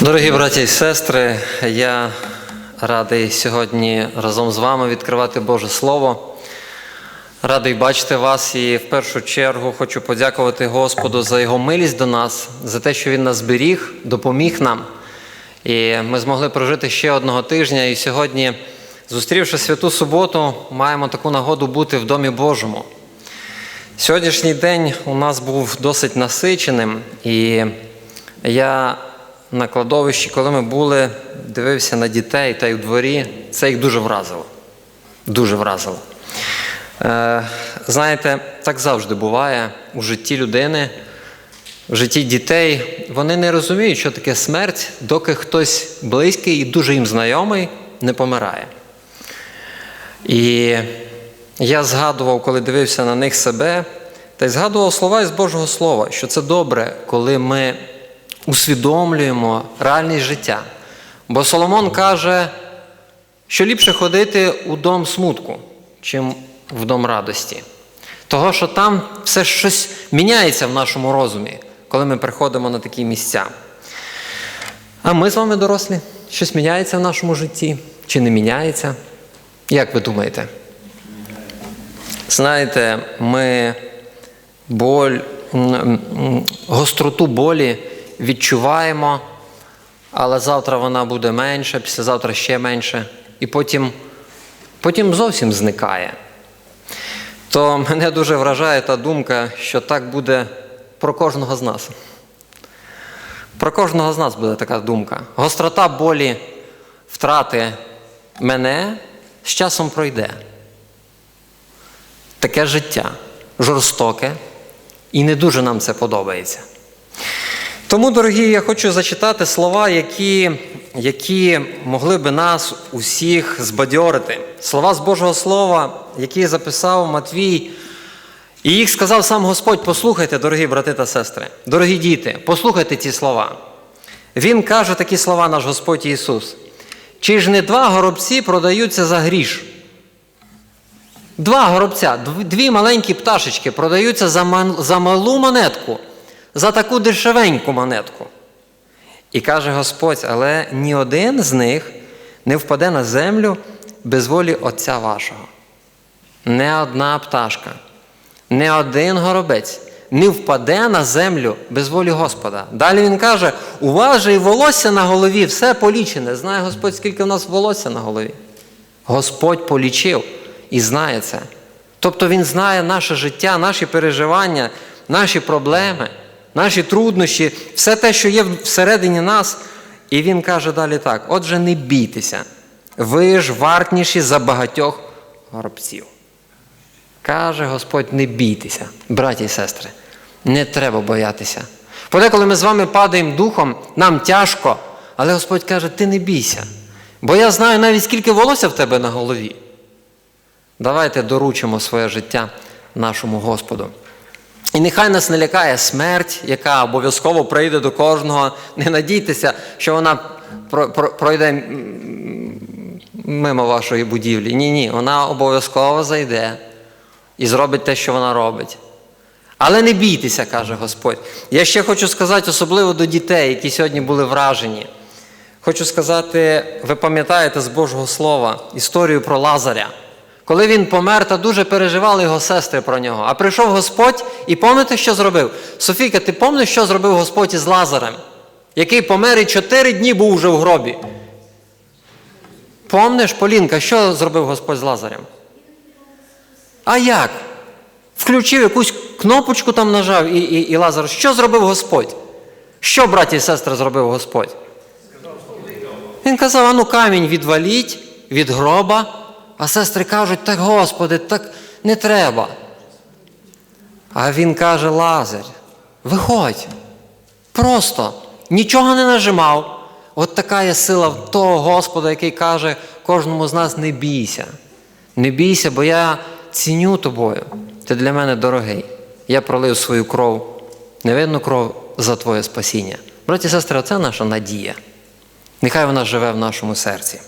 Дорогі браті і сестри, я радий сьогодні разом з вами відкривати Боже Слово. Радий бачити вас і в першу чергу хочу подякувати Господу за Його милість до нас, за те, що Він нас зберіг, допоміг нам. І ми змогли прожити ще одного тижня. І сьогодні, зустрівши святу суботу, маємо таку нагоду бути в Домі Божому. Сьогоднішній день у нас був досить насиченим, і я на кладовищі, коли ми були, дивився на дітей та й у дворі, це їх дуже вразило. Дуже вразило. Е, знаєте, так завжди буває у житті людини, в житті дітей. Вони не розуміють, що таке смерть, доки хтось близький і дуже їм знайомий не помирає. І я згадував, коли дивився на них себе, та й згадував слова із Божого Слова, що це добре, коли ми усвідомлюємо реальність життя. Бо Соломон каже, що ліпше ходити у дом смутку, чим в дом радості. Того, що там все щось міняється в нашому розумі, коли ми приходимо на такі місця. А ми з вами дорослі, щось міняється в нашому житті чи не міняється? Як ви думаєте? Знаєте, ми боль, гостроту болі відчуваємо, але завтра вона буде менша, післязавтра ще менше, і потім, потім зовсім зникає. То мене дуже вражає та думка, що так буде про кожного з нас. Про кожного з нас буде така думка. Гострота болі, втрати мене з часом пройде. Таке життя жорстоке, і не дуже нам це подобається. Тому, дорогі, я хочу зачитати слова, які, які могли би нас усіх збадьорити. Слова з Божого Слова, які записав Матвій. І їх сказав сам Господь: послухайте, дорогі брати та сестри, дорогі діти, послухайте ці слова. Він каже такі слова, наш Господь Ісус. Чи ж не два горобці продаються за гріш? Два горобця, дві маленькі пташечки продаються за, мал- за малу монетку, за таку дешевеньку монетку. І каже Господь, але ні один з них не впаде на землю без волі Отця вашого. Не одна пташка, не один горобець не впаде на землю без волі Господа. Далі він каже: у вас же і волосся на голові, все полічене. Знає Господь, скільки в нас волосся на голові. Господь полічив і знає це. Тобто Він знає наше життя, наші переживання, наші проблеми, наші труднощі, все те, що є всередині нас. І Він каже далі так: отже, не бійтеся, ви ж вартніші за багатьох горобців. Каже Господь, не бійтеся, браті і сестри, не треба боятися. Подеколи ми з вами падаємо духом, нам тяжко, але Господь каже, ти не бійся. Бо я знаю навіть скільки волосся в тебе на голові. Давайте доручимо своє життя нашому Господу. І нехай нас не лякає смерть, яка обов'язково прийде до кожного. Не надійтеся, що вона про- про- пройде мимо вашої будівлі. Ні, ні, вона обов'язково зайде і зробить те, що вона робить. Але не бійтеся, каже Господь. Я ще хочу сказати, особливо до дітей, які сьогодні були вражені. Хочу сказати, ви пам'ятаєте з Божого Слова історію про Лазаря. Коли він помер, та дуже переживали його сестри про нього. А прийшов Господь і пам'ятаєте, що зробив? Софійка, ти пам'ятаєш, що зробив Господь із Лазарем, який помер і чотири дні був уже в гробі? Помниш, Полінка, що зробив Господь з Лазарем? А як? Включив якусь кнопочку там нажав і, і, і Лазар. Що зробив Господь? Що, браті і сестри, зробив Господь? Він казав, ану камінь відваліть від гроба, а сестри кажуть, так Господи, так не треба. А він каже, Лазар, виходь. Просто нічого не нажимав. От така є сила в того Господа, який каже кожному з нас не бійся. Не бійся, бо я ціню тобою. Ти для мене дорогий. Я пролив свою кров, невинну кров за твоє спасіння. Браті і сестри, це наша надія. Нехай вона живе в нашому серці.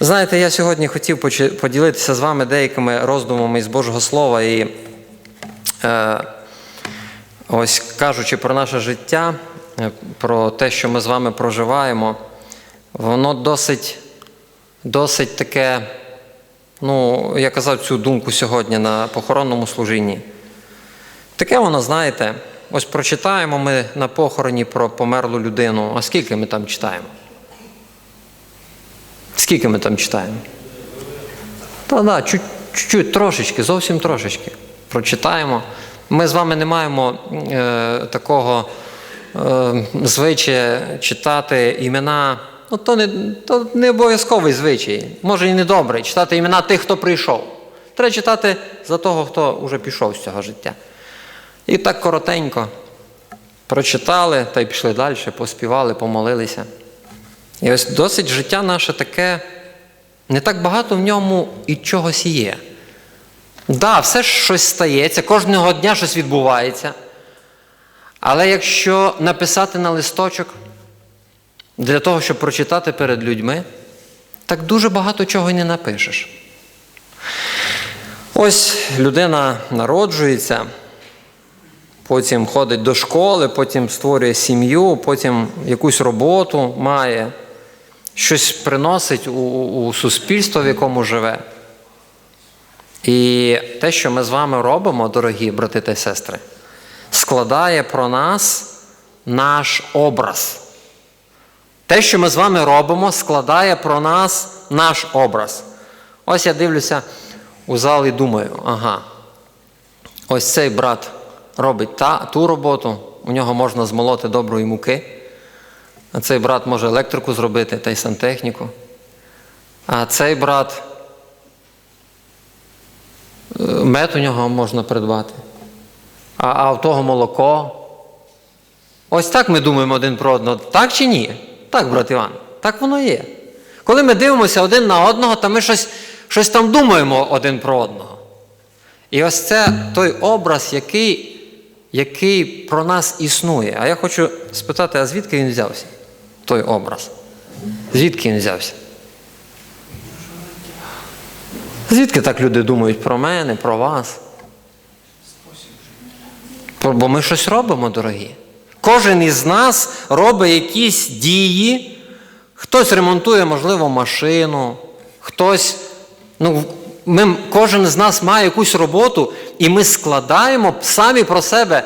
Знаєте, я сьогодні хотів поділитися з вами деякими роздумами із Божого Слова і е, Ось кажучи про наше життя, е, про те, що ми з вами проживаємо, воно досить, досить таке, ну, я казав цю думку сьогодні на похоронному служінні. Таке воно, знаєте, ось прочитаємо ми на похороні про померлу людину. А скільки ми там читаємо? Скільки ми там читаємо? Та да, чуть, чуть, трошечки, зовсім трошечки. Прочитаємо. Ми з вами не маємо е, такого е, звичая читати імена. Ну, то не, то не обов'язковий звичай, може і не добрий, читати імена тих, хто прийшов. Треба читати за того, хто вже пішов з цього життя. І так коротенько прочитали та й пішли далі, поспівали, помолилися. І ось досить життя наше таке, не так багато в ньому і чогось є. Так, да, все ж щось стається, кожного дня щось відбувається. Але якщо написати на листочок для того, щоб прочитати перед людьми, так дуже багато чого й не напишеш. Ось людина народжується, потім ходить до школи, потім створює сім'ю, потім якусь роботу має, щось приносить у, у суспільство, в якому живе. І те, що ми з вами робимо, дорогі брати та сестри, складає про нас наш образ. Те, що ми з вами робимо, складає про нас наш образ. Ось я дивлюся у зал і думаю, ага, ось цей брат робить та, ту роботу, у нього можна змолоти доброї муки, а цей брат може електрику зробити та й сантехніку. А цей брат мед у нього можна придбати, а, а в того молоко. Ось так ми думаємо один про одного. Так чи ні? Так, брат Іван, так воно є. Коли ми дивимося один на одного, то ми щось, щось там думаємо один про одного. І ось це той образ, який, який про нас існує. А я хочу спитати, а звідки він взявся? Той образ? Звідки він взявся? Звідки так люди думають про мене, про вас? Бо ми щось робимо, дорогі. Кожен із нас робить якісь дії, хтось ремонтує, можливо, машину, хтось. ну, ми, Кожен з нас має якусь роботу, і ми складаємо самі про себе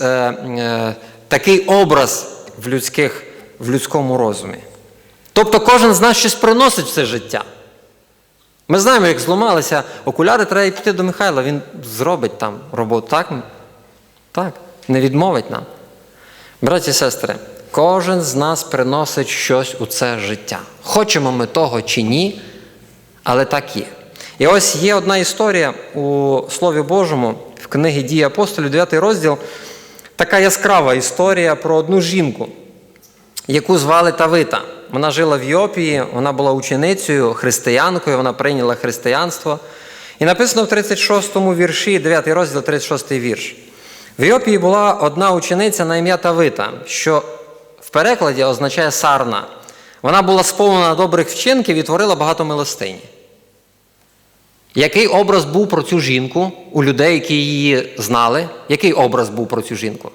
е, е, такий образ в, людських, в людському розумі. Тобто кожен з нас щось приносить в це життя. Ми знаємо, як зламалися окуляри, треба піти до Михайла, він зробить там роботу. Так? Так, не відмовить нам. Браті і сестри, кожен з нас приносить щось у це життя. Хочемо ми того чи ні, але так є. І ось є одна історія у Слові Божому в книгі Дії апостолів, 9 розділ, така яскрава історія про одну жінку, яку звали Тавита. Вона жила в Йопії, вона була ученицею, християнкою, вона прийняла християнство. І написано в 36 му вірші, 9 розділ, 36 вірш. В Йопії була одна учениця на ім'я Тавита, що в перекладі означає сарна. Вона була сповнена добрих вчинків і творила багато милостині. Який образ був про цю жінку у людей, які її знали? Який образ був про цю жінку?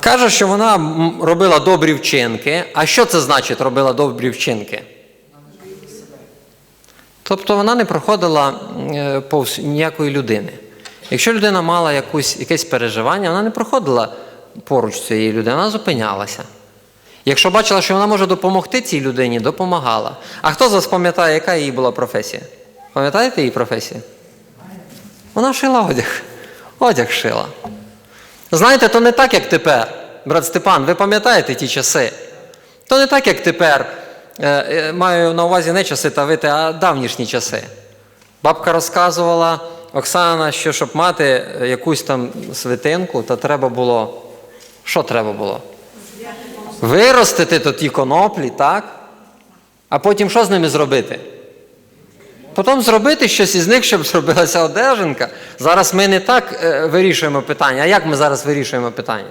Каже, що вона робила добрі вчинки. А що це значить робила добрі вчинки? Тобто вона не проходила повз ніякої людини. Якщо людина мала якусь, якесь переживання, вона не проходила поруч цієї людини, вона зупинялася. Якщо бачила, що вона може допомогти цій людині, допомагала. А хто з вас пам'ятає, яка її була професія? Пам'ятаєте її професію? Вона шила одяг. Одяг шила. Знаєте, то не так, як тепер. Брат Степан, ви пам'ятаєте ті часи? То не так, як тепер. Маю на увазі не часи Тавити, а давнішні часи. Бабка розказувала. Оксана, що щоб мати якусь там свитинку, то треба було. Що треба було? Виростити то ті коноплі, так? А потім що з ними зробити? Потім зробити щось із них, щоб зробилася одежинка. Зараз ми не так е, вирішуємо питання. А як ми зараз вирішуємо питання?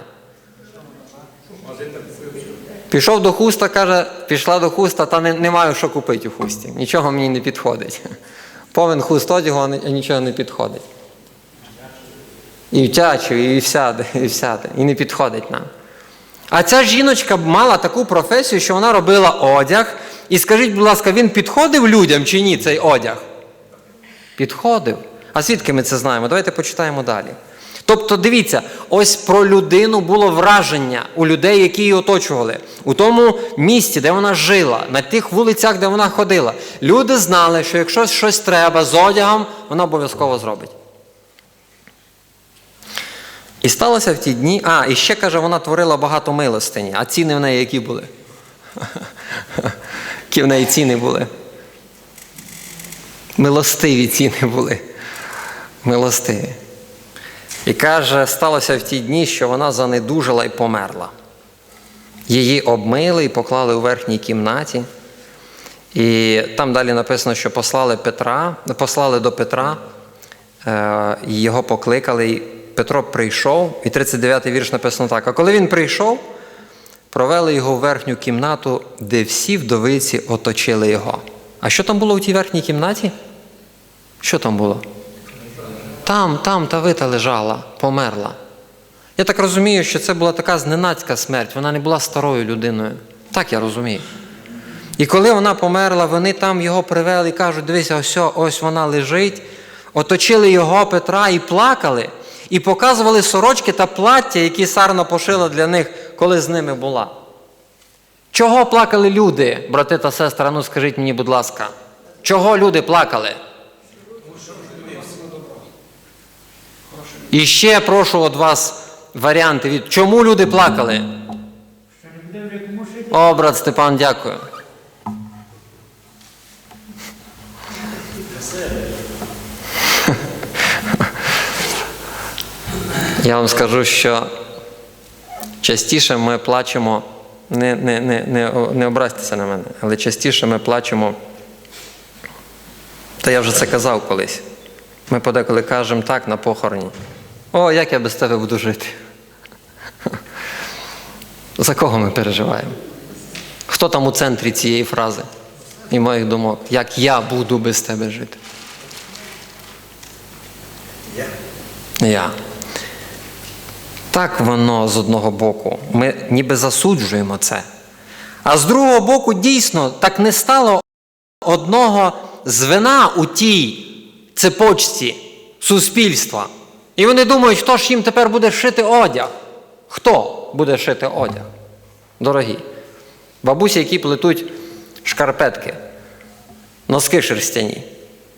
Пішов до хуста, каже, пішла до хуста, та не, не маю що купити у хусті. Нічого мені не підходить. Повен хуст одягу, а нічого не підходить. І втячу, і сяде, і сяде, і не підходить нам. А ця жіночка мала таку професію, що вона робила одяг. І скажіть, будь ласка, він підходив людям чи ні, цей одяг? Підходив. А звідки ми це знаємо? Давайте почитаємо далі. Тобто, дивіться, ось про людину було враження у людей, які її оточували, у тому місті, де вона жила, на тих вулицях, де вона ходила. Люди знали, що якщо щось треба з одягом, вона обов'язково зробить. І сталося в ті дні. А, і ще каже, вона творила багато милостині. А ціни в неї які були? Які в неї ціни були? Милостиві ціни були. Милостиві. І каже, сталося в ті дні, що вона занедужила і померла. Її обмили і поклали у верхній кімнаті. І там далі написано, що послали Петра, послали до Петра, е, його покликали. Петро прийшов, і 39-й вірш написано так. А коли він прийшов, провели його в верхню кімнату, де всі вдовиці оточили його. А що там було в тій верхній кімнаті? Що там було? Там, там та вита лежала, померла. Я так розумію, що це була така зненацька смерть, вона не була старою людиною. Так я розумію. І коли вона померла, вони там його привели і кажуть, дивися, ось, ось вона лежить, оточили його Петра і плакали, і показували сорочки та плаття, які Сарна пошила для них, коли з ними була. Чого плакали люди, брати та сестри? Ну скажіть мені, будь ласка, чого люди плакали? І ще прошу від вас варіанти від чому люди плакали? О, брат Степан, дякую. Я вам скажу, що частіше ми плачемо, не, не, не, не, не образьтеся на мене, але частіше ми плачемо. Та я вже це казав колись. Ми подеколи кажемо так на похороні. О, як я без тебе буду жити. За кого ми переживаємо? Хто там у центрі цієї фрази і моїх думок? Як я буду без тебе жити? Я. Я. Так воно з одного боку. Ми ніби засуджуємо це. А з другого боку, дійсно, так не стало одного звена у тій цепочці суспільства. І вони думають, хто ж їм тепер буде шити одяг? Хто буде шити одяг? Дорогі. Бабусі, які плетуть шкарпетки, носки шерстяні.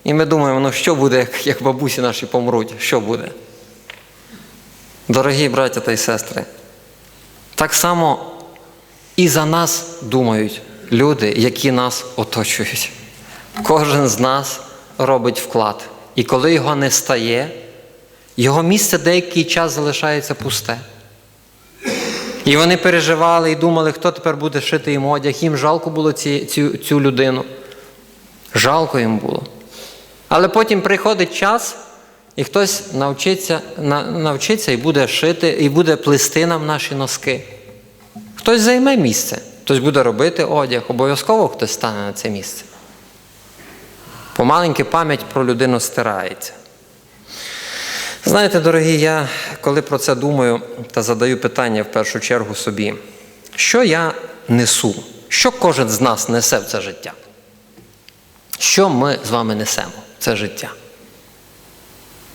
І ми думаємо, ну що буде, як, бабусі наші помруть? Що буде? Дорогі браття та й сестри, так само і за нас думають люди, які нас оточують. Кожен з нас робить вклад. І коли його не стає, його місце деякий час залишається пусте. І вони переживали і думали, хто тепер буде шити їм одяг. Їм жалко було ці, цю, цю людину. Жалко їм було. Але потім приходить час, і хтось навчиться навчиться і буде шити, і буде плести нам наші носки. Хтось займе місце, хтось буде робити одяг, обов'язково хтось стане на це місце. Помаленьки пам'ять про людину стирається. Знаєте, дорогі, я коли про це думаю та задаю питання в першу чергу собі, що я несу? Що кожен з нас несе в це життя? Що ми з вами несемо в це життя?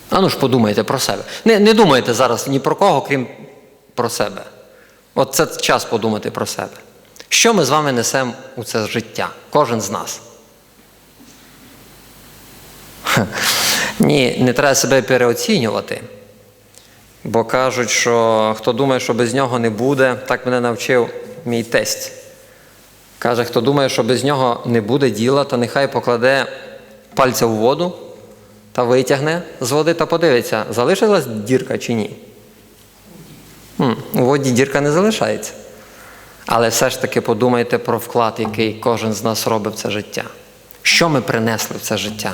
Ану ж подумайте про себе. Не, не думайте зараз ні про кого, крім про себе. От це час подумати про себе. Що ми з вами несемо у це життя? Кожен з нас. Ні, не треба себе переоцінювати. Бо кажуть, що хто думає, що без нього не буде, так мене навчив мій тесть. Каже, хто думає, що без нього не буде діла, то нехай покладе пальця в воду та витягне з води та подивиться, залишилась дірка чи ні. М, у воді дірка не залишається. Але все ж таки подумайте про вклад, який кожен з нас робить в це життя. Що ми принесли в це життя?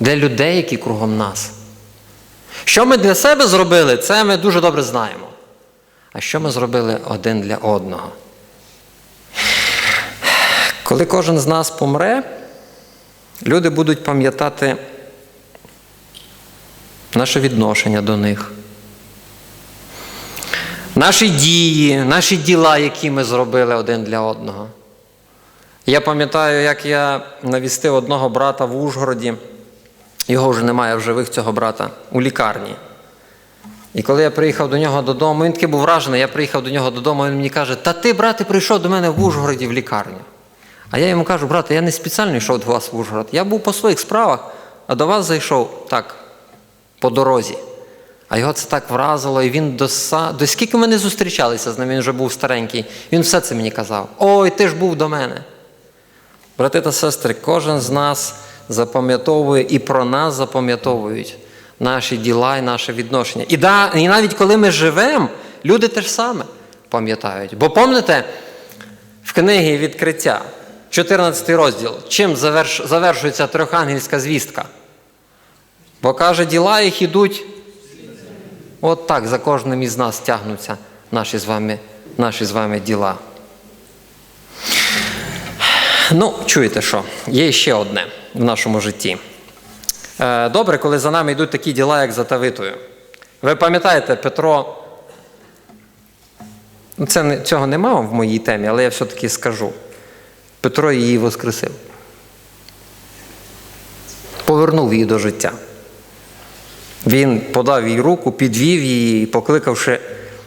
Для людей, які кругом нас. Що ми для себе зробили, це ми дуже добре знаємо. А що ми зробили один для одного? Коли кожен з нас помре, люди будуть пам'ятати наше відношення до них, наші дії, наші діла, які ми зробили один для одного. Я пам'ятаю, як я навістив одного брата в Ужгороді, його вже немає в живих цього брата, у лікарні. І коли я приїхав до нього додому, він такий був вражений, я приїхав до нього додому, він мені каже, та ти, брате, прийшов до мене в Ужгороді в лікарню. А я йому кажу, брате, я не спеціально йшов до вас в Ужгород. Я був по своїх справах, а до вас зайшов так, по дорозі. А його це так вразило, і він до, до скільки ми не зустрічалися з ним, він вже був старенький, він все це мені казав. Ой, ти ж був до мене. Брати та сестри, кожен з нас запам'ятовує і про нас запам'ятовують наші діла і наше відношення. І, да, і навіть коли ми живемо, люди те ж саме пам'ятають. Бо пам'ятаєте, в книгі відкриття, 14 розділ, чим заверш... завершується трьохангельська звістка? Бо каже, діла їх ідуть. От так за кожним із нас тягнуться наші з вами, наші з вами діла. Ну, чуєте що? Є ще одне в нашому житті. Е, Добре, коли за нами йдуть такі діла, як за Тавитою. Ви пам'ятаєте, Петро. ну, Це, цього нема в моїй темі, але я все-таки скажу. Петро її воскресив. Повернув її до життя. Він подав їй руку, підвів її, і, покликавши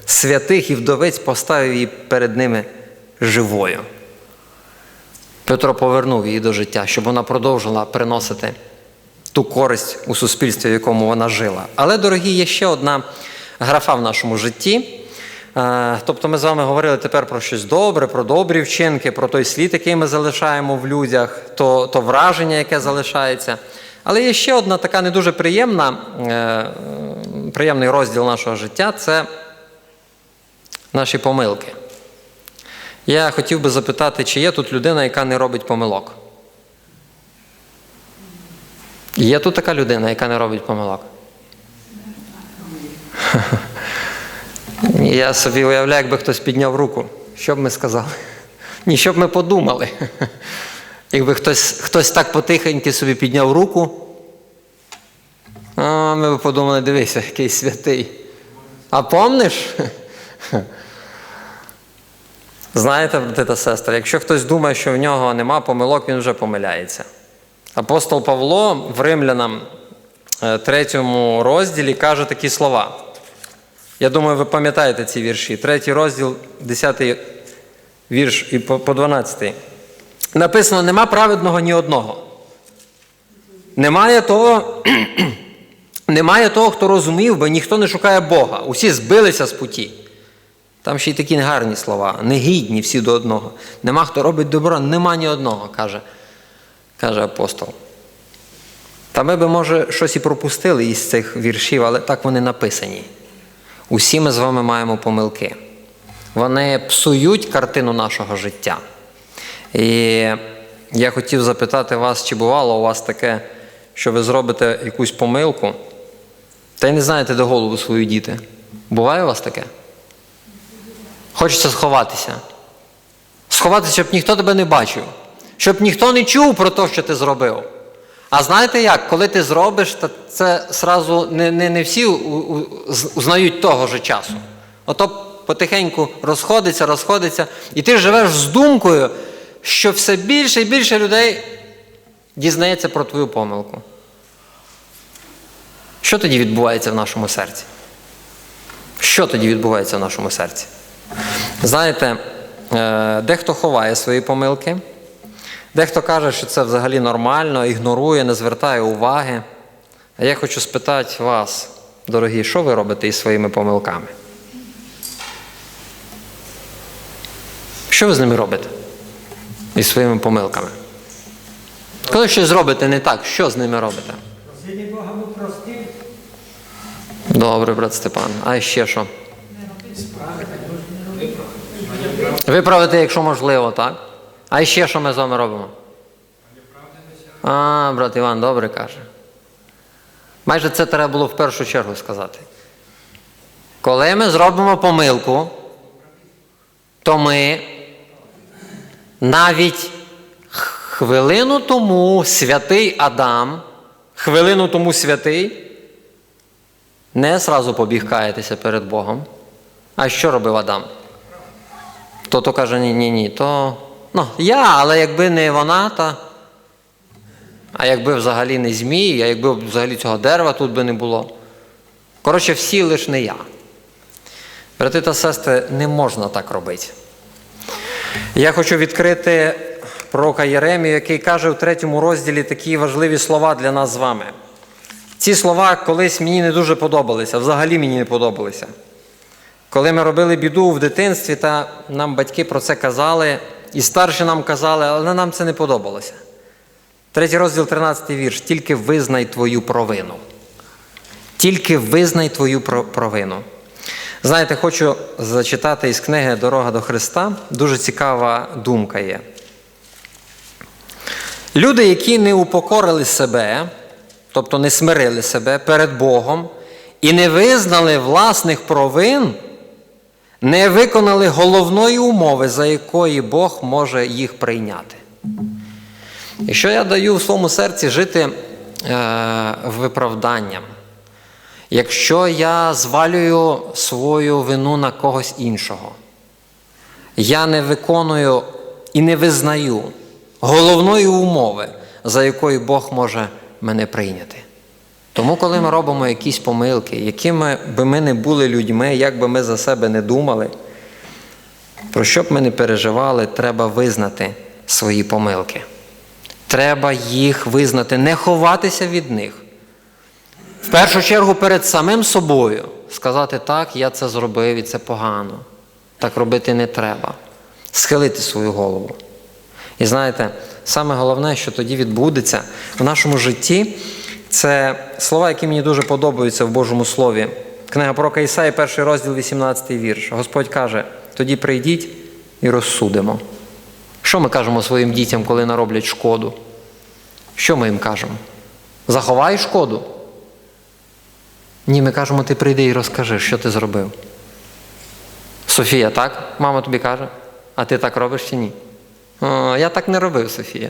святих і вдовиць, поставив її перед ними живою. Петро повернув її до життя, щоб вона продовжила приносити ту користь у суспільстві, в якому вона жила. Але, дорогі, є ще одна графа в нашому житті. Е, Тобто ми з вами говорили тепер про щось добре, про добрі вчинки, про той слід, який ми залишаємо в людях, то, то враження, яке залишається. Але є ще одна така не дуже приємна, е, приємний розділ нашого життя це наші помилки. Я хотів би запитати, чи є тут людина, яка не робить помилок? Є тут така людина, яка не робить помилок? Я собі уявляю, якби хтось підняв руку. Що б ми сказали? Ні, що б ми подумали. Якби хтось, хтось так потихеньки собі підняв руку, а ми б подумали, дивися, який святий. А помниш? Знаєте, брати та сестри, якщо хтось думає, що в нього нема помилок, він вже помиляється. Апостол Павло в Римлянам е, третьому розділі каже такі слова. Я думаю, ви пам'ятаєте ці вірші. Третій розділ, 10 вірш і по 12. Написано: нема праведного ні одного. Немає того, немає того, хто розумів, бо ніхто не шукає Бога. Усі збилися з путі. Там ще й такі гарні слова, негідні всі до одного. Нема хто робить добро, нема ні одного, каже, каже апостол. Та ми би, може, щось і пропустили із цих віршів, але так вони написані. Усі ми з вами маємо помилки. Вони псують картину нашого життя. І я хотів запитати вас, чи бувало у вас таке, що ви зробите якусь помилку, та й не знаєте, де голову свою діти. Буває у вас таке? Хочеться сховатися. Сховатися, щоб ніхто тебе не бачив, щоб ніхто не чув про те, що ти зробив. А знаєте як, коли ти зробиш, то це сразу не не, не всі узнають того же часу. Ото потихеньку розходиться, розходиться, і ти живеш з думкою, що все більше і більше людей дізнається про твою помилку. Що тоді відбувається в нашому серці? Що тоді відбувається в нашому серці? Знаєте, е, дехто ховає свої помилки, дехто каже, що це взагалі нормально, ігнорує, не звертає уваги. А я хочу спитати вас, дорогі, що ви робите із своїми помилками? Що ви з ними робите? Із своїми помилками? Коли щось зробите не так, що з ними робите? Бога бо простив. Добре, брат Степан. А ще що? Виправити, якщо можливо, так? А ще що ми з вами робимо? А, брат Іван, добре каже. Майже це треба було в першу чергу сказати. Коли ми зробимо помилку, то ми навіть хвилину тому святий Адам, хвилину тому святий, не зразу побіг каятися перед Богом, А що робив Адам? То то каже, ні, ні, то ну, я, але якби не вона, та. А якби взагалі не змій, а якби взагалі цього дерева тут би не було. Коротше, всі лиш не я. Брати та сестри, не можна так робити. Я хочу відкрити пророка Єремію, який каже в третьому розділі такі важливі слова для нас з вами. Ці слова колись мені не дуже подобалися, взагалі мені не подобалися. Коли ми робили біду в дитинстві, та нам батьки про це казали, і старші нам казали, але нам це не подобалося. Третій розділ, 13 вірш. Тільки визнай твою провину. Тільки визнай твою провину. Знаєте, хочу зачитати із книги Дорога до Христа. Дуже цікава думка є. Люди, які не упокорили себе, тобто не смирили себе перед Богом і не визнали власних провин, не виконали головної умови, за якої Бог може їх прийняти. Якщо я даю в своєму серці жити е, виправданням, якщо я звалюю свою вину на когось іншого, я не виконую і не визнаю головної умови, за якою Бог може мене прийняти. Тому, коли ми робимо якісь помилки, якими би ми не були людьми, як би ми за себе не думали, про що б ми не переживали, треба визнати свої помилки. Треба їх визнати, не ховатися від них. В першу чергу перед самим собою сказати так, я це зробив і це погано. Так робити не треба. Схилити свою голову. І знаєте, саме головне, що тоді відбудеться в нашому житті, це слова, які мені дуже подобаються в Божому Слові. Книга пророка Ісаї, перший розділ, 18 вірш. Господь каже: тоді прийдіть і розсудимо. Що ми кажемо своїм дітям, коли нароблять шкоду? Що ми їм кажемо? Заховай шкоду. Ні, ми кажемо, ти прийди і розкажи, що ти зробив. Софія, так? Мама тобі каже, а ти так робиш чи ні? О, я так не робив, Софія.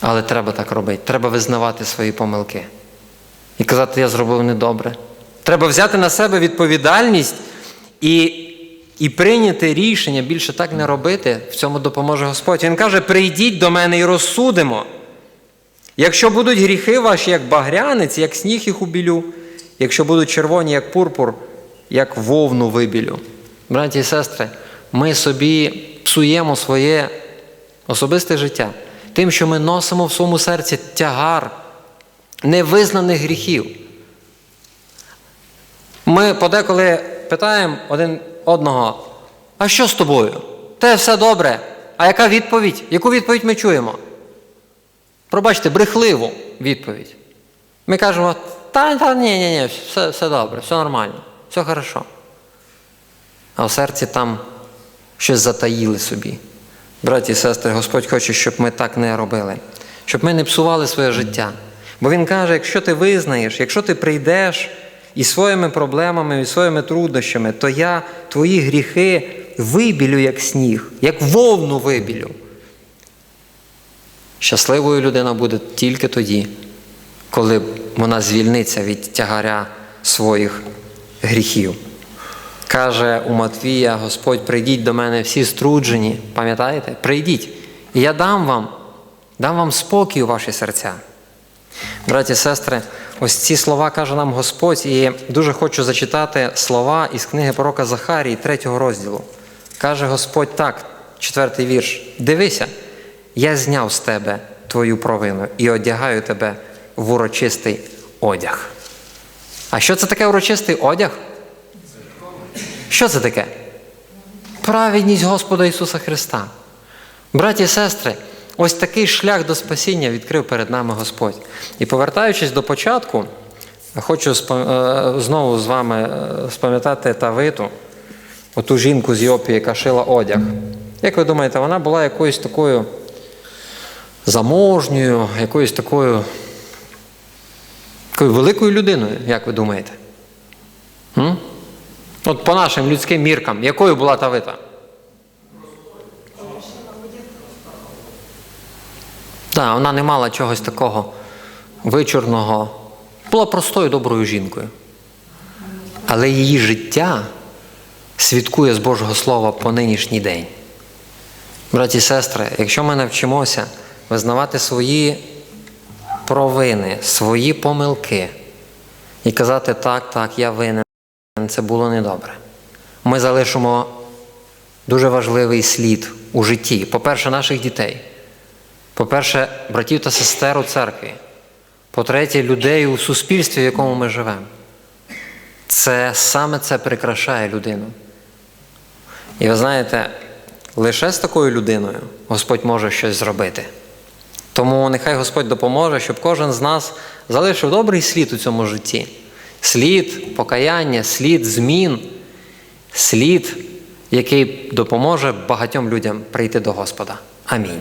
Але треба так робити. Треба визнавати свої помилки. І казати, я зробив недобре. Треба взяти на себе відповідальність і, і прийняти рішення більше так не робити. В цьому допоможе Господь. Він каже: прийдіть до мене і розсудимо. Якщо будуть гріхи ваші, як багрянець, як сніг їх убілю, якщо будуть червоні, як пурпур, як вовну вибілю. Браті і сестри, ми собі псуємо своє особисте життя тим, що ми носимо в своєму серці тягар невизнаних гріхів. Ми подеколи питаємо один одного, а що з тобою? Те все добре. А яка відповідь? Яку відповідь ми чуємо? Пробачте, брехливу відповідь. Ми кажемо, та, та ні, ні, ні, все, все добре, все нормально, все хорошо. А в серці там щось затаїли собі. Браті і сестри, Господь хоче, щоб ми так не робили, щоб ми не псували своє життя. Бо Він каже, якщо ти визнаєш, якщо ти прийдеш із своїми проблемами, і своїми труднощами, то я твої гріхи вибілю, як сніг, як вовну вибілю. Щасливою людина буде тільки тоді, коли вона звільниться від тягаря своїх гріхів. Каже у Матвія, Господь, прийдіть до мене всі струджені, пам'ятаєте? Прийдіть, і я дам вам, дам вам спокій у ваші серця. Браті і сестри, ось ці слова каже нам Господь, і дуже хочу зачитати слова із книги пророка Захарії, третього розділу. Каже Господь так, четвертий вірш: Дивися, я зняв з тебе твою провину і одягаю тебе в урочистий одяг. А що це таке урочистий одяг? Що це таке? Праведність Господа Ісуса Христа. Браті і сестри, ось такий шлях до спасіння відкрив перед нами Господь. І повертаючись до початку, хочу е, знову з вами е, спам'ятати Тавиту, оту жінку з Йопії, яка шила одяг. Як ви думаєте, вона була якоюсь такою заможньою, якоюсь такою, такою великою людиною, як ви думаєте? М? От по нашим людським міркам, якою була Тавита? Так, вона не мала чогось такого вичурного. Була простою доброю жінкою. але її життя свідкує з Божого Слова по нинішній день. Браті і сестри, якщо ми навчимося визнавати свої провини, свої помилки і казати так, так, я винен, це було недобре. Ми залишимо дуже важливий слід у житті. По-перше, наших дітей. По-перше, братів та сестер у церкві. По-третє, людей у суспільстві, в якому ми живемо. Це саме це прикрашає людину. І ви знаєте, лише з такою людиною Господь може щось зробити. Тому нехай Господь допоможе, щоб кожен з нас залишив добрий слід у цьому житті. Слід покаяння, слід змін, слід, який допоможе багатьом людям прийти до Господа. Амінь.